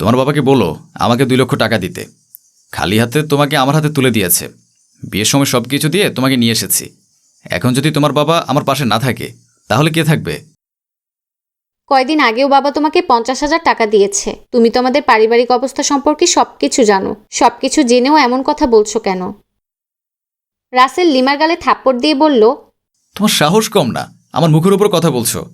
তোমার বাবাকে বলো আমাকে দুই লক্ষ টাকা দিতে। খালি হাতে তোমাকে আমার হাতে তুলে দিয়েছে। বিয়ের সময় সব কিছু দিয়ে তোমাকে নিয়ে এসেছি। এখন যদি তোমার বাবা আমার পাশে না থাকে তাহলে কে থাকবে? কয়দিন আগেও বাবা তোমাকে পঞ্চাশ হাজার টাকা দিয়েছে। তুমি তো আমাদের পারিবারিক অবস্থা সম্পর্কে সব কিছু জানো। সব কিছু জেনেও এমন কথা বলছো কেন? রাসেল লিমার গালে থাপ্পড় দিয়ে বলল তোমার সাহস কম না। আমার মুখের উপর কথা বলছো।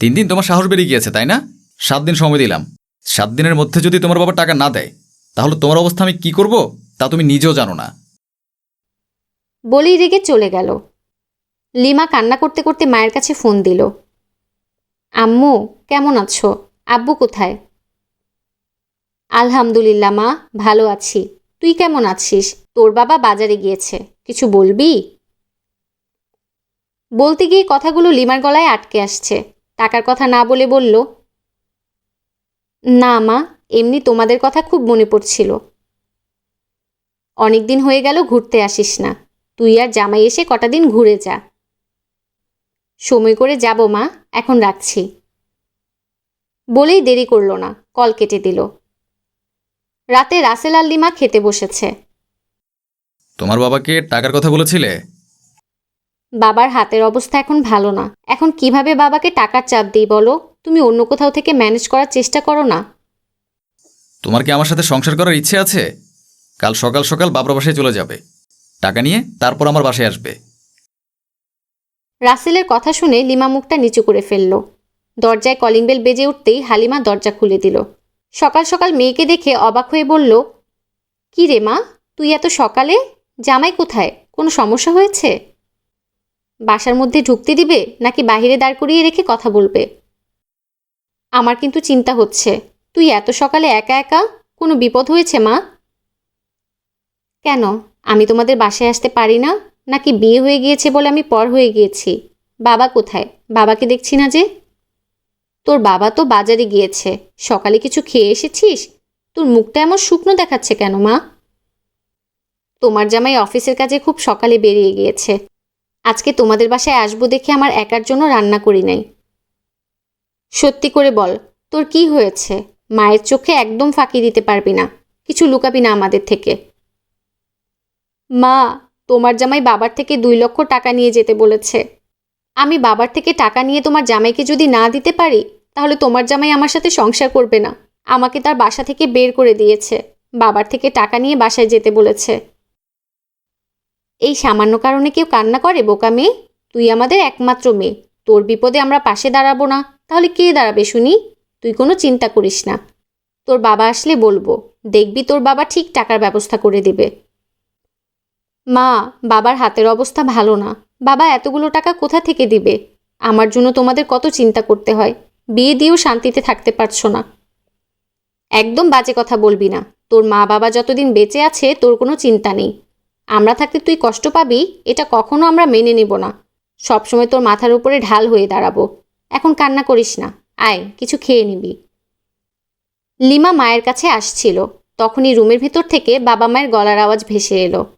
দিন দিন তোমার সাহস বেড়ে গিয়েছে তাই না? সাত দিন সময় দিলাম। সাত দিনের মধ্যে যদি তোমার বাবা টাকা না দেয়, তাহলে তোমার অবস্থা আমি কি করব? তা তুমি নিজেও জানো না। বলেই রেগে চলে গেল। লিমা কান্না করতে করতে মায়ের কাছে ফোন দিল। আম্মু, কেমন আছো? আব্বু কোথায়? আলহামদুলিল্লাহ মা, ভালো আছি। তুই কেমন আছিস? তোর বাবা বাজারে গিয়েছে। কিছু বলবি? বলতে গিয়ে কথাগুলো লিমার গলায় আটকে আসছে। টাকার কথা না বলে বলল না মা এমনি তোমাদের কথা খুব মনে পড়ছিল। অনেক দিন হয়ে গেল ঘুরতে আসিস না। তুই আর জামাই এসে কটা দিন ঘুরে যা। সময় করে যাব মা এখন রাখছি। বলেই দেরি করল না কল কেটে দিল। রাতে রাসেল আর লিমা খেতে বসেছে। তোমার বাবাকে টাকার কথা বলেছিলে? বাবার হাতের অবস্থা এখন ভালো না। এখন কীভাবে বাবাকে টাকার চাপ দিই বলো? তুমি অন্য কোথাও থেকে ম্যানেজ করার চেষ্টা করো না। তোমার কি আমার সাথে সংসার করার ইচ্ছে আছে? কাল সকাল সকাল বাবার বাসায় চলে যাবে। টাকা নিয়ে তারপর আমার বাসায় আসবে। রাসেলের কথা শুনে লিমা মুখটা নিচু করে ফেলল। দরজায় কলিং বেল বেজে উঠতেই হালিমা দরজা খুলে দিল। সকাল সকাল মেয়েকে দেখে অবাক হয়ে বলল কি রে মা তুই এত সকালে? জামাই কোথায়? কোনো সমস্যা হয়েছে? বাসার মধ্যে ঢুকতে দিবে নাকি বাইরে দাঁড় করিয়ে রেখে কথা বলবে? আমার কিন্তু চিন্তা হচ্ছে। তুই এত সকালে একা একা? কোনো বিপদ হয়েছে, মা? কেন? আমি তোমাদের বাসায় আসতে পারি না? নাকি বিয়ে হয়ে গিয়েছে বলে আমি পর হয়ে গিয়েছি? বাবা কোথায়? বাবাকে দেখছি না যে? তোর বাবা তো বাজারে গিয়েছে। সকালে কিছু খেয়ে এসেছিস? তোর মুখটা এমন শুকনো দেখাচ্ছে কেন, মা? তোমার জামাই অফিসের কাজে খুব সকালে বেরিয়ে গিয়েছে। আজকে তোমাদের বাসায় আসব দেখে আমার একার জন্য রান্না করি নাই। সত্যি করে বল, তোর কি হয়েছে? মায়ের চোখে একদম ফাঁকি দিতে পারবি না। কিছু লুকাবি না আমাদের থেকে। মা, তোমার জামাই বাবার থেকে দুই লক্ষ টাকা নিয়ে যেতে বলেছে। আমি বাবার থেকে টাকা নিয়ে তোমার জামাইকে যদি না দিতে পারি, তাহলে তোমার জামাই আমার সাথে সংসার করবে না। আমাকে তার বাসা থেকে বের করে দিয়েছে। বাবার থেকে টাকা নিয়ে বাসায় যেতে বলেছে। এই সামান্য কারণে কেউ কান্না করে, বোকা মেয়ে? তুই আমাদের একমাত্র মেয়ে। তোর বিপদে আমরা পাশে দাঁড়াবো না। তাহলে কে দাঁড়াবে শুনি? তুই কোনো চিন্তা করিস না। তোর বাবা আসলে বলব, দেখবি তোর বাবা ঠিক টাকার ব্যবস্থা করে দেবে। মা, বাবার হাতের অবস্থা ভালো না। বাবা, এতগুলো টাকা কোথা থেকে দিবে? আমার জন্য তোমাদের কত চিন্তা করতে হয়। বিয়ে দিয়েও শান্তিতে থাকতে পারছ না। একদম বাজে কথা বলবি না। তোর মা বাবা যতদিন বেঁচে আছে, তোর কোনো চিন্তা নেই। আমরা থাকতে তুই কষ্ট পাবি, এটা কখনো আমরা মেনে নেব না। সবসময় তোর মাথার উপরে ঢাল হয়ে দাঁড়াবো। এখন কান্না করিস না। আয় কিছু খেয়ে নিবি। লিমা মায়ের কাছে আসছিল। তখনই রুমের ভেতর থেকে বাবা মায়ের গলার আওয়াজ ভেসে এলো।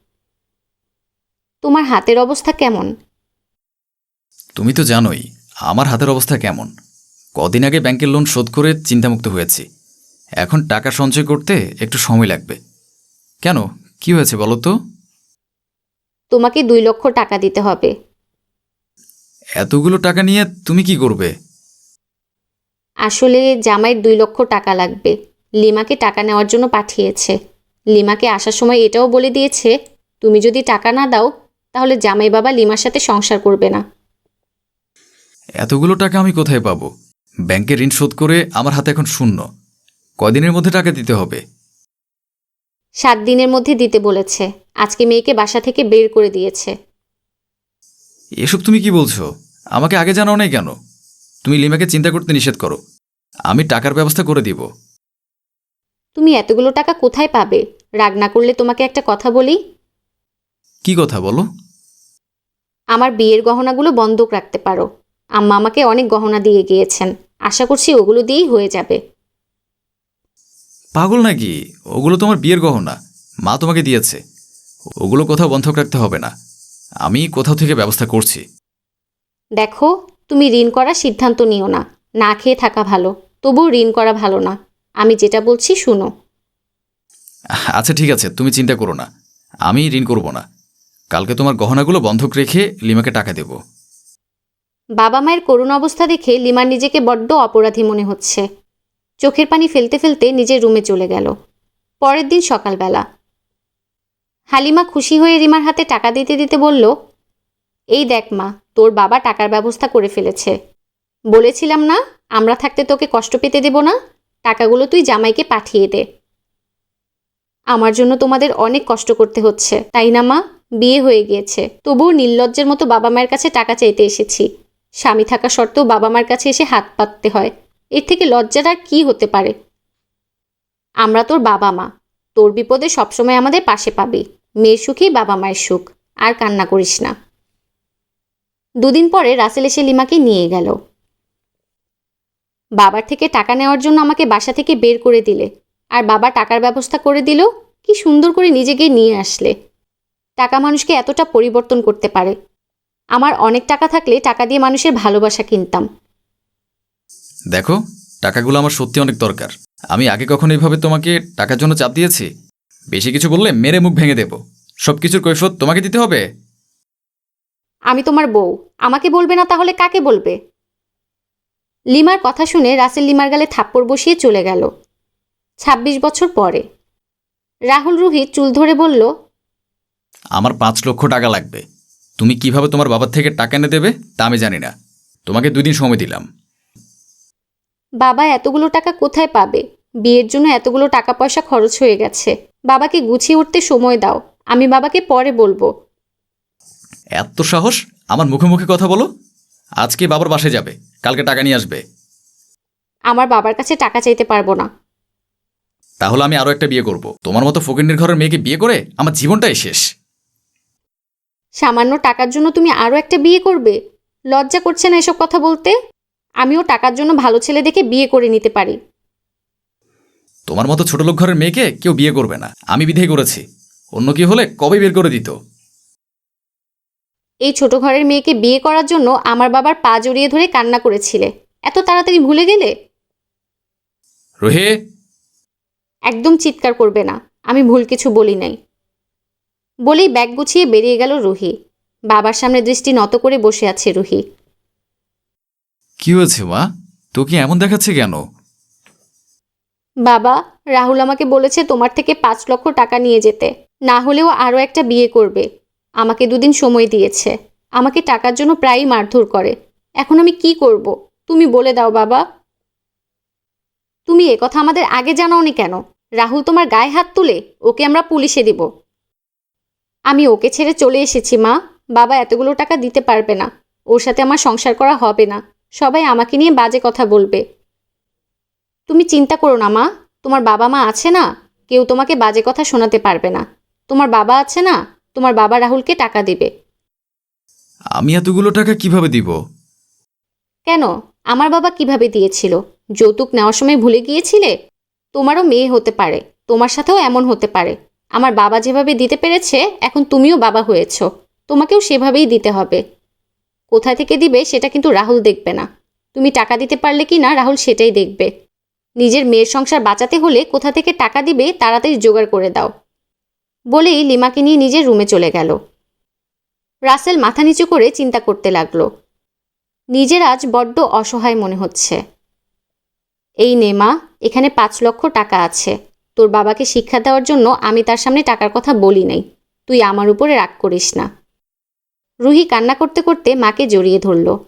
তোমার হাতের অবস্থা কেমন? তুমি তো জানোই আমার হাতের অবস্থা কেমন। কদিন আগে ব্যাংকের লোন শোধ করে চিন্তামুক্ত হয়েছি। এখন টাকা সঞ্চয় করতে একটু সময় লাগবে। কেন? কি হয়েছে বলো তো? তোমাকে দুই লক্ষ টাকা দিতে হবে। এতগুলো টাকা নিয়ে তুমি কি করবে? আসলে জামাইয়ের দুই লক্ষ টাকা লাগবে। লিমাকে টাকা নেওয়ার জন্য পাঠিয়েছে। লিমাকে আসার সময় এটাও বলে দিয়েছে তুমি যদি টাকা না দাও তাহলে জামাই বাবা লিমার সাথে সংসার করবে না। এতগুলো টাকা আমি কোথায় পাবো? ব্যাংকে ঋণ শোধ করে আমার হাতে এখন শূন্য। কদিনের মধ্যে টাকা দিতে হবে? সাত দিনের মধ্যে দিতে বলেছে। আজকে মেয়েকে বাসা থেকে বের করে দিয়েছে। এসব তুমি কি বলছো? আমাকে আগে জানাও নাই কেন? তুমি লিমাকে চিন্তা করতে নিষেধ করো। আমি টাকার ব্যবস্থা করে দিব। তুমি এতগুলো টাকা কোথায় পাবে? রাগ না করলে তোমাকে একটা কথা বলি? কি কথা বলো? আমার বিয়ের গহনাগুলো বন্ধক রাখতে পারো। আম্মা আমাকে অনেক গহনা দিয়ে গিয়েছেন। আশা করছি ওগুলো দিয়েই হয়ে যাবে। পাগল নাকি? ওগুলো তোমার বিয়ের গহনা। মা তোমাকে দিয়েছে। ওগুলো কোথাও বন্ধক রাখতে হবে না। আমি কোথাও থেকে ব্যবস্থা করছি। দেখো তুমি ঋণ করার সিদ্ধান্ত নিও না। না খেয়ে থাকা ভালো তবুও ঋণ করা ভালো না। আমি যেটা বলছি শুনো। আচ্ছা ঠিক আছে তুমি চিন্তা করো না। আমি ঋণ করব না। কালকে তোমার গহনাগুলো বন্ধক রেখে লিমাকে টাকা দেব। বাবা মায়ের করুণ অবস্থা দেখে লিমার নিজেকে বড্ড অপরাধী মনে হচ্ছে। চোখের পানি ফেলতে ফেলতে নিজের রুমে চলে গেল। পরের দিন সকালবেলা। হালিমা খুশি হয়ে রিমার হাতে টাকা দিতে দিতে বলল এই দেখ মা, তোর বাবা টাকার ব্যবস্থা করে ফেলেছে। বলেছিলাম না, আমরা থাকতে তোকে কষ্ট পেতে দেব না? টাকাগুলো তুই জামাইকে পাঠিয়ে দে। আমার জন্য তোমাদের অনেক কষ্ট করতে হচ্ছে, তাই না মা? বিয়ে হয়ে গিয়েছে। তবুও নির্লজ্জের মতো বাবা মায়ের কাছে টাকা চাইতে এসেছি। স্বামী থাকা সত্ত্বেও বাবা মার কাছে এসে হাত পাততে হয়। এর থেকে লজ্জার আর কী হতে পারে? আমরা তোর বাবা মা। তোর বিপদে সবসময় আমাদের পাশে পাবি। মেয়ের সুখেই বাবা মায়ের সুখ। আর কান্না করিস না। দুদিন পরে রাসেল এসে লিমাকে নিয়ে গেল। বাবার থেকে টাকা নেওয়ার জন্য আমাকে বাসা থেকে বের করে দিলে। আর বাবা টাকার ব্যবস্থা করে দিল, কি সুন্দর করে নিজেকে নিয়ে আসলে। টাকা মানুষকে এতটা পরিবর্তন করতে পারে। আমার অনেক টাকা থাকলে টাকা দিয়ে মানুষের ভালোবাসা কিনতাম। দেখো, টাকাগুলো আমার সত্যি অনেক দরকার। আমি আগে কখনো এইভাবে তোমাকে টাকার জন্য চাপ দিয়েছি? বেশি কিছু বললে মেরে মুখ ভেঙে দেব। সব কিছুর কৈফত তোমাকে দিতে হবে? আমি তোমার বউ। আমাকে বলবে না তাহলে কাকে বলবে? লিমার কথা শুনে রাসেল লিমার গালে থাপ্পড় বসিয়ে চলে গেল। ছাব্বিশ বছর পরে। রাহুল রুহিত চুল ধরে বলল আমার পাঁচ লক্ষ টাকা লাগবে। তুমি কীভাবে তোমার বাবার থেকে টাকা এনে দেবে তা আমি জানি না। তোমাকে দুই দিন সময় দিলাম। বাবা এতগুলো টাকা কোথায় পাবে? বিয়ের জন্য এতগুলো টাকা পয়সা খরচ হয়ে গেছে। বাবাকে গুছিয়ে উঠতে সময় দাও। আমি বাবাকে পরে বলব। এত সাহস? আমার মুখে মুখে কথা বলো। আজকে বাবার বাসায় যাবে। কালকে টাকা নিয়ে আসবে। আমার বাবার কাছে টাকা চাইতে পারব না। তাহলে আমি আরও একটা বিয়ে করব। তোমার মতো ফকিন্নির ঘরের মেয়েকে বিয়ে করে আমার জীবনটাই শেষ। সামান্য টাকার জন্য তুমি আরও একটা বিয়ে করবে? লজ্জা করছে না এসব কথা বলতে? আমিও টাকার জন্য ভালো ছেলে দেখে বিয়ে করে নিতে পারি। তোমার মতো ছোট লোক ঘরের মেয়েকে কেউ বিয়ে করবে না। আমি বিধেয় করেছি। অন্য কি হলে কবে বের করে দিত? এই ছোট ঘরের মেয়েকে বিয়ে করার জন্য আমার বাবার পা জড়িয়ে ধরে কান্না করেছিলে। এত তাড়াতাড়ি ভুলে গেলে? রোহে? একদম চিৎকার করবে না আমি ভুল কিছু বলি নাই। বলেই ব্যাগ গুছিয়ে বেরিয়ে গেল রুহি। বাবার সামনে দৃষ্টি নত করে বসে আছে রুহি। কি হয়েছে মা? তোকে এমন দেখাচ্ছে কেন? বাবা রাহুল আমাকে বলেছে তোমার থেকে পাঁচ লক্ষ টাকা নিয়ে যেতে। না হলেও আরও একটা বিয়ে করবে। আমাকে দুদিন সময় দিয়েছে। আমাকে টাকার জন্য প্রায়ই মারধর করে। এখন আমি কি করব? তুমি বলে দাও বাবা। তুমি এ কথা আমাদের আগে জানাওনি কেন? রাহুল তোমার গায়ে হাত তুলে ওকে আমরা পুলিশে দিব। আমি ওকে ছেড়ে চলে এসেছি, মা। বাবা এতগুলো টাকা দিতে পারবে না। ওর সাথে আমার সংসার করা হবে না। সবাই আমাকে নিয়ে বাজে কথা বলবে। তুমি চিন্তা করো না, মা। তোমার বাবা মা আছে না? কেউ তোমাকে বাজে কথা শোনাতে পারবে না। তোমার বাবা আছে না? তোমার বাবা রাহুলকে টাকা দেবে। আমি এতগুলো টাকা কীভাবে দিব? কেন? আমার বাবা কীভাবে দিয়েছিল? যৌতুক নেওয়ার সময় ভুলে গিয়েছিলে? তোমারও মেয়ে হতে পারে তোমার সাথেও এমন হতে পারে। আমার বাবা যেভাবে দিতে পেরেছে এখন তুমিও বাবা হয়েছ। তোমাকেও সেভাবেই দিতে হবে। কোথায় থেকে দিবে সেটা কিন্তু রাহুল দেখবে না। তুমি টাকা দিতে পারলে কি না রাহুল সেটাই দেখবে। নিজের মেয়ের সংসার বাঁচাতে হলে কোথা থেকে টাকা দিবে তাড়াতাড়ি জোগাড় করে দাও। বলেই লিমাকে নিয়ে নিজের রুমে চলে গেল। রাসেল মাথা নিচু করে চিন্তা করতে লাগল। নিজের আজ বড্ড অসহায় মনে হচ্ছে। এই নে মা, এখানে পাঁচ লক্ষ টাকা আছে। তোর বাবাকে শিক্ষা দেওয়ার জন্য আমি তার সামনে টাকার কথা বলি নাই। তুই আমার উপরে রাগ করিস না। রুহি কান্না করতে করতে মাকে জড়িয়ে ধরল।